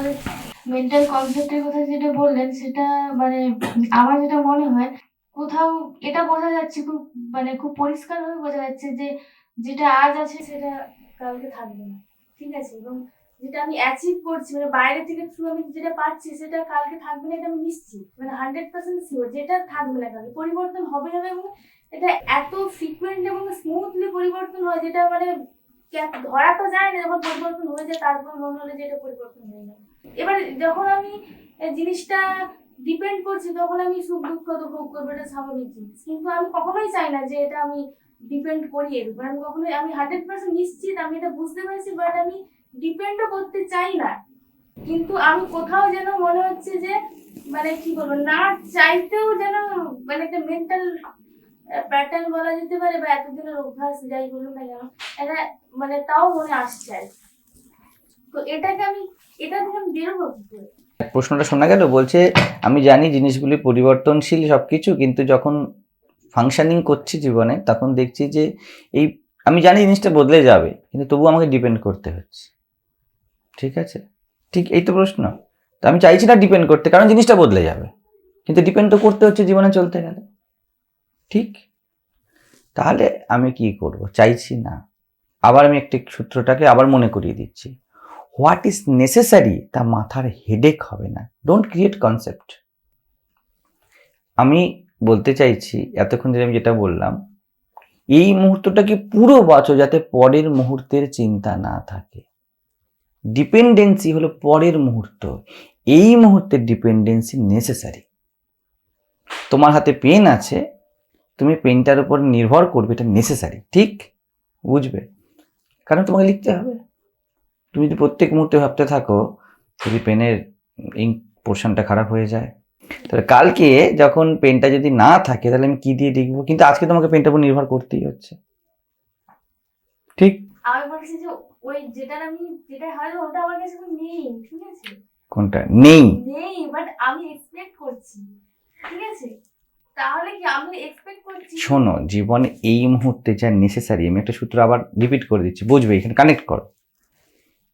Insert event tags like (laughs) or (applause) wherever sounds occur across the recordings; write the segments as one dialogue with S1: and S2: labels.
S1: আমাদের মেন্টাল কনসেপ্টের কথা যেটা বললেন, সেটা মানে আমার যেটা মনে হয়, কোথাও এটা বোঝা যাচ্ছে খুব মানে খুব পরিষ্কারভাবে বোঝা যাচ্ছে যে যেটা আজ আছে সেটা কালকে থাকবে না। ঠিক আছে? এবং যেটা আমি অ্যাচিভ করছি মানে বাইরে থেকে থ্রু আমি যেটা পাচ্ছি সেটা কালকে থাকবে না, এটা আমি নিশ্চিত। মানে হান্ড্রেড পার্সেন্ট শিওর যেটা থাকবে না কালকে, পরিবর্তন হবে হবে এবং এটা এত ফ্রিকুয়েন্ট এবং স্মুথলি পরিবর্তন হয়, যেটা মানে ধরা তো যায় না যখন পরিবর্তন হয়ে যায়, তারপর মনে হলো যে এটা পরিবর্তন হয়ে গেল। এবার যখন আমি জিনিসটা ডিপেন্ড করছি, তখন আমি সুখ দুঃখ তো ভোগ করব, এটা স্বাভাবিক জিনিস। কিন্তু আমি কখনোই চাই না যে এটা আমি ডিপেন্ড করি এর উপর। আমি কখনোই, আমি হান্ড্রেড পার্সেন্ট নিশ্চিত, আমি এটা বুঝতে পারছি বাট আমি ডিপেন্ডও করতে চাই না। কিন্তু আমি কোথাও যেন মনে হচ্ছে যে মানে কি বলব, না চাইতেও যেন মানে একটা মেন্টাল প্যাটার্ন বলা যেতে পারে, বা এতদিনের অভ্যাস, যাই বলুন না কেন এটা মানে তাও মনে আসছে আর কি।
S2: প্রশ্নটা শোনা গেল, বলছে, আমি জানি জিনিসগুলি পরিবর্তনশীল সব কিছু কিন্তু যখন ফাংশনিং করছি জীবনে, তখন দেখছি যে এই, আমি জানি জিনিসটা বদলে যাবে, কিন্তু তবু আমাকে ডিপেন্ড করতে হচ্ছে। ঠিক আছে? ঠিক এই তো প্রশ্ন। তো আমি চাইছি না ডিপেন্ড করতে, কারণ জিনিসটা বদলে যাবে। কিন্তু ডিপেন্ড তো করতে হচ্ছে জীবনে চলতে গেলে। ঠিক? তাহলে আমি কি করব? চাইছি না। আবার আমি একটি সূত্রটাকে আবার মনে করিয়ে দিচ্ছি। হোয়াট ইজ নেসেসারি তা মাথার হেডেক হবে না। ডোন্ট ক্রিয়েট কনসেপ্ট আমি বলতে চাইছি, এতক্ষণ ধরে আমি যেটা বললাম, এই মুহূর্তটাকে পুরো বাঁচো যাতে পরের মুহূর্তের চিন্তা না থাকে? ডিপেন্ডেন্সি হলো পরের মুহূর্ত। এই মুহূর্তের ডিপেন্ডেন্সি নেসেসারি তোমার হাতে পেন আছে, তুমি পেনটার উপর নির্ভর করবে এটা নেসেসারি ঠিক? বুঝবে? কারণ তোমাকে লিখতে হবে। তুমি যদি প্রত্যেক মুহূর্তে ভাবতে থাকো যদি পেনের ইঙ্ক পোর্শনটা খারাপ হয়ে যায় তাহলে কালকে যখন পেনটা যদি না থাকে তাহলে আমি কি দিয়ে লিখব? কিন্তু আজকে তোমাকে পেনটার উপর নির্ভর করতেই হচ্ছে। ঠিক?
S1: আমি বলছি যে ওই যেটা আমি যেটা হয় ওটা আমার কাছে নেই ঠিক আছে?
S2: কোনটা? নেই।
S1: নেই বাট আমি এক্সপেক্ট করছি ঠিক আছে? তাহলে কি আমি এক্সপেক্ট করছি?
S2: শোনো জীবনে এই মুহূর্তে যা নেসেসারি আমি একটা সূত্র আবার রিপিট করে দিচ্ছি বুঝবে? এখানে কানেক্ট করো।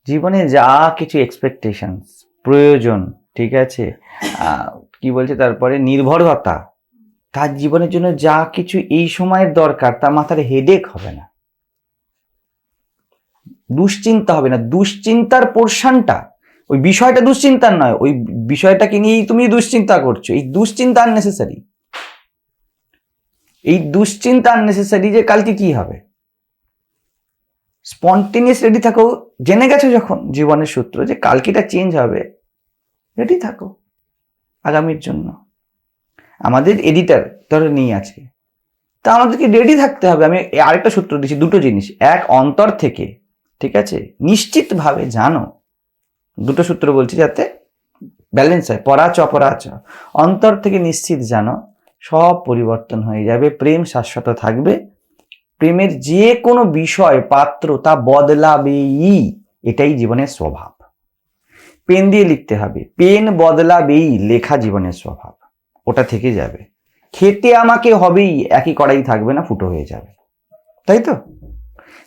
S2: জীবনে যা কিছু এক্সপেকটেশনস প্রয়োজন, ঠিক আছে? কি বলছে তারপরে? নির্ভরতা। তার জীবনের জন্য যা কিছু এই সময়ের দরকার, তার মাথার হেডেক হবে না। দুশ্চিন্তা হবে না। দুশ্চিন্তার পোর্শনটা ওই বিষয়টা দুশ্চিন্তার নয়, ওই বিষয়টাকে নিয়েই তুমি দুশ্চিন্তা করছ। এই দুশ্চিন্তা আননেসেসারি এই দুশ্চিন্তা আননেসেসারি যে কালকে কি হবে? স্পন্টেনিয়াস রেডি থাকো। জেনে গেছো যখন জীবনের সূত্র যে কালকে এটা চেঞ্জ হবে, রেডি থাকো আগামীর জন্য। আমাদের এডিটার ধরে নিয়ে আছে। তা আমাদেরকে রেডি থাকতে হবে। আমি আরেকটা সূত্র দিচ্ছি, দুটো জিনিস। এক, অন্তর থেকে, ঠিক আছে? নিশ্চিতভাবে জানো, দুটো সূত্র বলছি যাতে ব্যালেন্স হয়। পরাচ, অপরাচ। অন্তর থেকে নিশ্চিত জানো, সব পরিবর্তন হয়ে যাবে, প্রেম শাশ্বত থাকবে। প্রেমের যে কোনো বিষয়, পাত্র, তা বদলাবেই। এটাই জীবনের স্বভাব। পেন দিয়ে লিখতে হবে। পেন বদলাবেই লেখা জীবনের স্বভাব। ওটা থেকে যাবে। খেতে আমাকে হবেই, একই কড়াই থাকবে না, ফুটো হয়ে যাবে। তাই তো?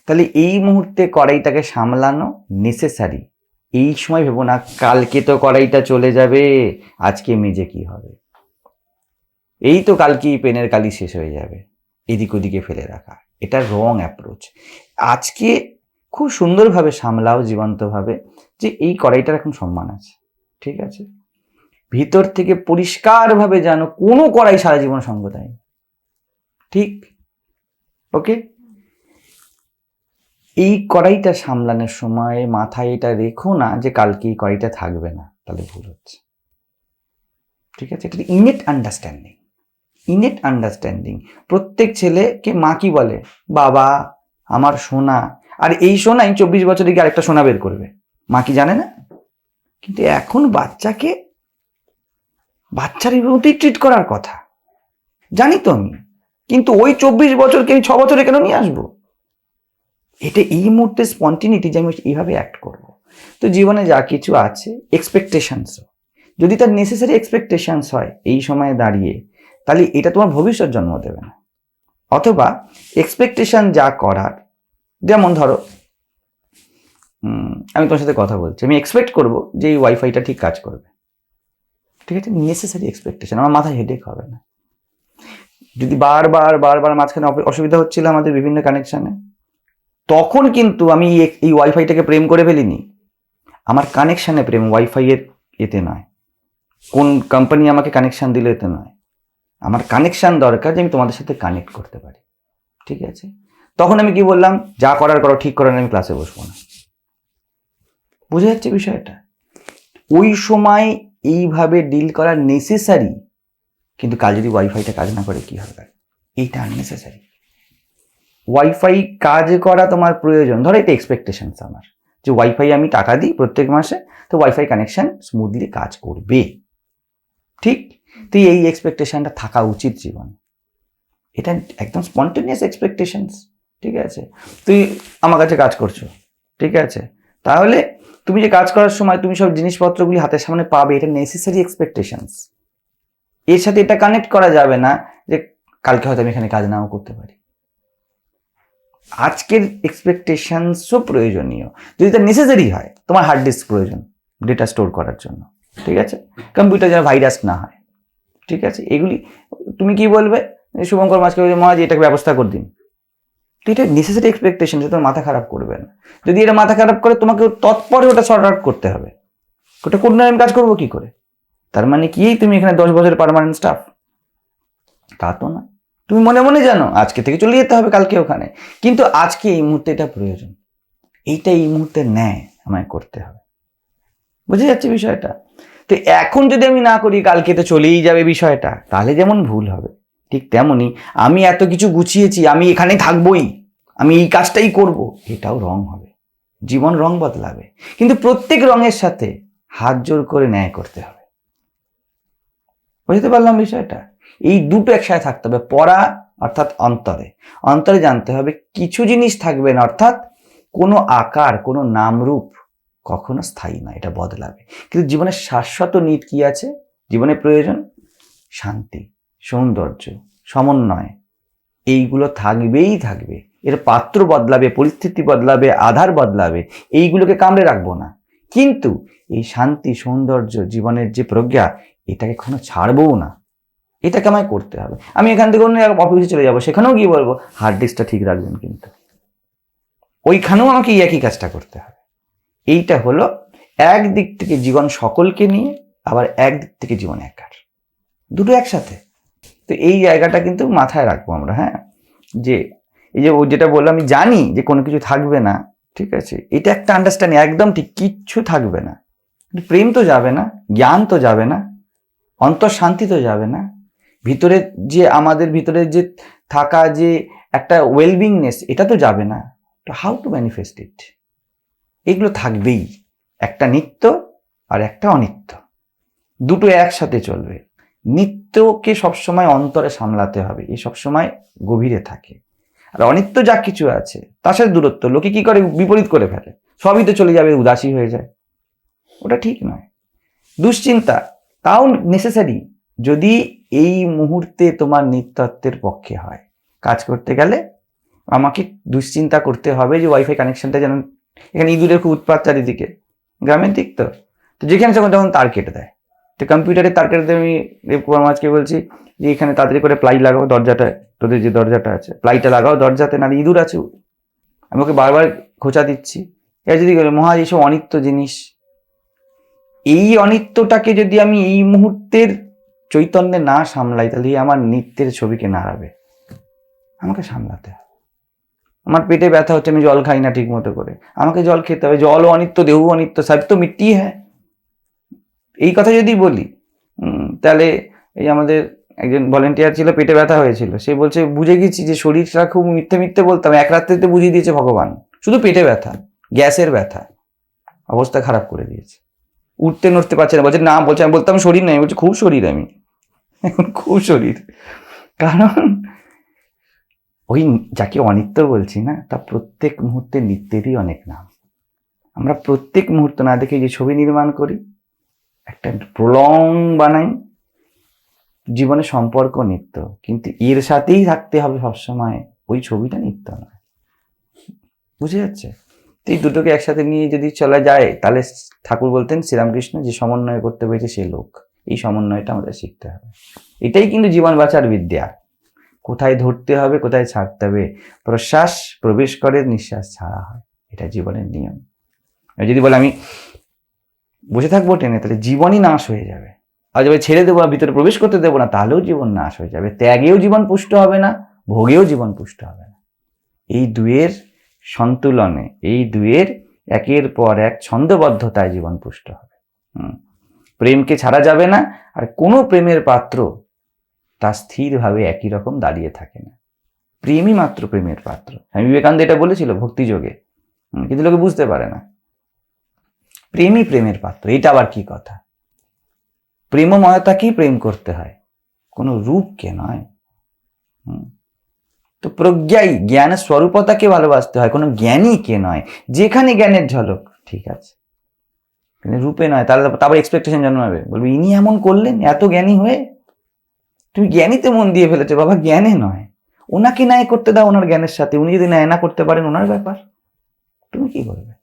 S2: তাহলে এই মুহূর্তে কড়াইটাকে সামলানো নেসেসারি এই সময় ভেবো না, কালকে তো কড়াইটা চলে যাবে, আজকে মেজে কি হবে? এই তো কালকেই পেনের কালি শেষ হয়ে যাবে। এদিক ওদিকে ফেলে রাখা। এটা রং অ্যাপ্রোচ আজকে খুব সুন্দরভাবে সামলাও জীবন্তভাবে যে এই কড়াইটার এখন সম্মান আছে, ঠিক আছে? ভিতর থেকে পরিষ্কারভাবে জানো কোনো কড়াই সারা জীবন সঙ্গ দেয় ঠিক? ওকে? এই কড়াইটা সামলানোর সময় মাথায় এটা রেখো না যে কালকে এই কড়াইটা থাকবে না, তাহলে ভুল হচ্ছে। ঠিক আছে? এটা ইনেট আন্ডারস্ট্যান্ডিং ইনেট আন্ডারস্ট্যান্ডিং প্রত্যেক ছেলেকে মা কি বলে? বাবা, আমার সোনা। আর এই সোনাই চব্বিশ বছরে গিয়ে আরেকটা সোনা বের করবে। মা কি জানে না? কিন্তু এখন বাচ্চাকে, বাচ্চার মতোই ট্রিট করার কথা। জানি তো আমি। কিন্তু ওই চব্বিশ বছরকে আমি ছ বছরে কেন নিয়ে আসব? এটা এই মুহূর্তে স্পন্টিনিটি যে আমি এইভাবে অ্যাক্ট করব। তো জীবনে যা কিছু আছে এক্সপেকটেশনসও যদি তার নেসেসারি এক্সপেকটেশনস হয়, এই সময়ে দাঁড়িয়ে তাহলে এটা তোমার ভবিষ্যৎ জন্ম দেবে না। অথবা এক্সপেকটেশন যা করার, যেমন ধরো আমি তোমার সাথে কথা বলছি, আমি এক্সপেক্ট করব যে এই ওয়াইফাইটা ঠিক কাজ করবে। ঠিক আছে? নেসেসারি এক্সপেকটেশন আমার মাথায় হেডেক হবে না। যদি বারবার বারবার মাঝখানে অসুবিধা হচ্ছিল আমাদের বিভিন্ন কানেকশানে তখন কিন্তু আমি এই- ওয়াইফাইটাকে প্রেম করে ফেলিনি। আমার কানেকশানে প্রেম ওয়াইফাইয়ের এতে নয়। কোন কোম্পানি আমাকে কানেকশান দিলে এতে নয়। আমার কানেকশান দরকার যে আমি তোমাদের সাথে কানেক্ট করতে পারি। ঠিক আছে? তখন আমি কি বললাম? যা করার করো, ঠিক করার আমি ক্লাসে বসবো না। বোঝা যাচ্ছে বিষয়টা? ওই সময় এইভাবে ডিল করা নেসেসারি কিন্তু কাল যদি ওয়াইফাইটা কাজ না করে, কি হবে এইটা আননেসেসারি ওয়াইফাই কাজ করা তোমার প্রয়োজন। ধরো এটা এক্সপেকটেশনস আমার, যে ওয়াইফাই আমি টাকা দিই প্রত্যেক মাসে, তো ওয়াইফাই কানেকশান স্মুথলি কাজ করবে। ঠিক? তো এই এক্সপেকটেশনটা থাকা উচিত জীবনে। এটা একদম স্পন্টেনিয়াস এক্সপেকটেশনস ঠিক আছে? তুই আমার কাছে কাজ করছ, ঠিক আছে? তাহলে তুমি যে কাজ করার সময় তুমি সব জিনিসপত্রগুলি হাতের সামনে পাবে, এটা নেসেসারি এক্সপেকটেশনস এর সাথে এটা কানেক্ট করা যাবে না যে কালকে হয়তো আমি এখানে কাজ নাও করতে পারি। আজকের এক্সপেকটেশনসও প্রয়োজনীয়। যদি এটা নেসেসারি হয়, তোমার হার্ড ডিস্ক প্রয়োজন ডেটা স্টোর করার জন্য, ঠিক আছে? কম্পিউটার যেন ভাইরাস না হয়। ঠিক আছে? এগুলি, তুমি কি বলবে? শুভঙ্কর মাঝকে বলবে মহাজ এটাকে ব্যবস্থা করে দিন। তো এটা নেসেসারি এক্সপেকটেশন যে তোমার মাথা খারাপ করবে না। যদি এটা মাথা খারাপ করে, তোমাকে তৎপরে ওটা শর্ট আউট করতে হবে। ওটা কোন আমি কাজ করব কি করে? তার মানে কি? তুমি এখানে দশ বছরের পারমানেন্ট স্টাফ তা তো না। তুমি মনে মনে জানো, আজকে থেকে চলে যেতে হবে কালকে ওখানে। কিন্তু আজকে এই মুহূর্তে এটা প্রয়োজন। এইটা এই মুহূর্তে ন্যায় আমায় করতে হবে। বুঝে যাচ্ছে বিষয়টা? তো এখন যদি আমি না করি, কালকে তো চলেই যাবে বিষয়টা। তাহলে যেমন ভুল হবে, ঠিক তেমনি আমি এত কিছু গুছিয়েছি, আমি এখানে থাকবোই, আমি এই কাজটাই করব, এটাও রং হবে, জীবন রং বদলাবে। কিন্তু প্রত্যেক রঙের সাথে হাত জোর করে ন্যায় করতে হবে। বুঝতে পারলাম বিষয়টা? এই দুটো একসাথে থাকতে হবে, পড়া অর্থাৎ অন্তরে। অন্তরে জানতে হবে কিছু জিনিস থাকবে না, অর্থাৎ কোনো আকার, কোনো নামরূপ কখনো স্থায়ী নয়, এটা বদলাবে। কিন্তু জীবনের শাশ্বত নিট কি আছে? জীবনে প্রয়োজন? শান্তি, সৌন্দর্য, সমন্বয়। এইগুলো থাকবেই থাকবে। এর পাত্র বদলাবে, পরিস্থিতি বদলাবে, আধার বদলাবে। এইগুলোকে কামড়ে রাখব না। কিন্তু এই শান্তি, সৌন্দর্য, জীবনের যে প্রজ্ঞা, এটাকে কখনো ছাড়বও না। এটাকে আমায় করতে হবে। আমি এখান থেকে অন্য অফিসে চলে যাব, সেখানেও গিয়ে বলব হার্ড ডিস্কটা ঠিক রাখবেন কিন্তু। ওইখানেও আমাকে এই একই কাজটা করতে হবে। এইটা হলো একদিক থেকে জীবন সকলকে নিয়ে, আবার একদিক থেকে জীবন একার। দুটো একসাথে। তো এই জায়গাটা কিন্তু মাথায় রাখব আমরা হ্যাঁ? যে এই যে ও যেটা বলল, আমি জানি যে কোনো কিছু থাকবে না, ঠিক আছে? এটা একটা আন্ডারস্ট্যান্ডিং একদম ঠিক, কিচ্ছু থাকবে না। প্রেম তো যাবে না, জ্ঞান তো যাবে না অন্তর শান্তি তো যাবে না। ভিতরে যে আমাদের ভিতরে যে থাকা যে একটা ওয়েলবিংনেস এটা তো যাবে না। হাউ টু ম্যানিফেস্ট ইট এগুলো থাকবেই। একটা নিত্য আর একটা অনিত্য। দুটো একসাথে চলবে। নিত্যকে সবসময় অন্তরে সামলাতে হবে। এ সবসময় গভীরে থাকে। আর অনিত্য যা কিছু আছে, তার সাথে দূরত্ব। লোকে কি করে? বিপরীত করে ফেলে। সবই তো চলে যাবে, উদাসী হয়ে যায়। ওটা ঠিক নয়। দুশ্চিন্তা, তাও নেসেসারি যদি এই মুহূর্তে তোমার নিত্যত্বের পক্ষে হয়। কাজ করতে গেলে আমাকে দুশ্চিন্তা করতে হবে যে ওয়াইফাই কানেকশনটা যেন এখানে ইঁদুরের খুব উৎপাত চারিদিকে। গ্রামের দিক তো। তো যেখানে যখন তখন তার কেটে দেয়। তো কম্পিউটারে তার কেটে আমি দেবকুমার মাঝকে বলছি যে এখানে তাড়াতাড়ি করে প্লাই লাগাও দরজাটা, তোদের যে দরজাটা আছে। প্লাইটা লাগাও দরজাতে না ইঁদুর আছে আমি ওকে বারবার খোঁচা দিচ্ছি। এর যদি মহা এইসব অনিত্য জিনিস। এই অনিত্যটাকে যদি আমি এই মুহূর্তের চৈতন্যে না সামলাই, তাহলে আমার নিত্যের ছবিকে নাড়াবে। আমাকে সামলাতে হবে। আমার পেটে ব্যথা হচ্ছে, আমি জল খাই না ঠিক মতো করে। আমাকে জল খেতে হবে জল অনিত্য, দেহও অনিত্য সব তো মিট্টি হ্যাঁ। এই কথা যদি বলি তাহলে এই আমাদের একজন ভলেন্টিয়ার ছিল, পেটে ব্যথা হয়েছিল, সে বলছে, বুঝে গেছি যে শরীরটা খুব মিথ্যে মিথ্যে বলতাম এক রাত্রিতে বুঝিয়ে দিয়েছে ভগবান। শুধু পেটে ব্যথা, গ্যাসের ব্যথা। অবস্থা খারাপ করে দিয়েছে। উঠতে নড়তে পারছে না। বলছে না, বলছে, আমি বলতাম শরীর নেই। বলছে, খুব শরীর আমি। এখন (laughs) খুব শরীর। কারণ ওই যাকে অনিত্য বলছি না, তা প্রত্যেক মুহূর্তে নিত্যেরই অনেক নাম। আমরা প্রত্যেক মুহূর্ত না দেখে যে ছবি নির্মাণ করি, একটা প্রলং বানাই, জীবনে সম্পর্ক নিত্য। কিন্তু এর সাথেই থাকতে হবে সবসময় ওই ছবিটা নিত্য নয়। বুঝে যাচ্ছে? তো এই দুটোকে একসাথে নিয়ে যদি চলা যায়, তাহলে ঠাকুর বলতেন শ্রীরামকৃষ্ণ যে সমন্বয় করতে পেরেছে সে লোক। এই সমন্বয়টা আমাদের শিখতে হবে। এটাই কিন্তু জীবন বাঁচার বিদ্যা। কোথায় ধরতে হবে, কোথায় ছাড়তে হবে? প্রশ্বাস প্রবেশ করে, নিঃশ্বাস ছাড়া হয়। এটা জীবনের নিয়ম। যদি বলে আমি বসে থাকব টেনে, তাহলে জীবনই নাশ হয়ে যাবে। আর যদি ছেড়ে দেবো ভিতরে প্রবেশ করতে দেবো না, তাহলেও জীবন নাশ হয়ে যাবে। ত্যাগেও জীবন পুষ্ট হবে না, ভোগেও জীবন পুষ্ট হবে না। এই দুয়ের সন্তুলনে, এই দুয়ের একের পর এক ছন্দবদ্ধতায় জীবন পুষ্ট হবে। হুম। প্রেমকে ছাড়া যাবে না, আর কোনো প্রেমের পাত্র তা স্থিরভাবে একই রকম দাঁড়িয়ে থাকে না। প্রেমই মাত্র প্রেমের পাত্র। স্বামী বিবেকানন্দ এটা বলেছিল ভক্তিযোগে কিন্তু লোকে বুঝতে পারে না। প্রেমই প্রেমের পাত্র, এটা আবার কি কথা? প্রেমময়তাকেই প্রেম করতে হয়। কোনো রূপকে নয়। তো প্রজ্ঞাই, জ্ঞানের স্বরূপতাকে ভালোবাসতে হয়, কোনো জ্ঞানী কে নয়। যেখানে জ্ঞানের ঝলক, ঠিক আছে। কিন্তু রূপে নয়, তাহলে তারপর এক্সপেকটেশন জন্মাবে। বলব, ইনি এমন করলেন, এত জ্ঞানী হয়ে তুমি জ্ঞানীতে মন দিয়ে ফেলেছো, বাবা জ্ঞানে নয়। ওনাকে ন্যায় করতে দাও ওনার জ্ঞানের সাথে, উনি যদি ন্যায় না করতে পারেন, ওনার ব্যাপার। তুমি কি করবে?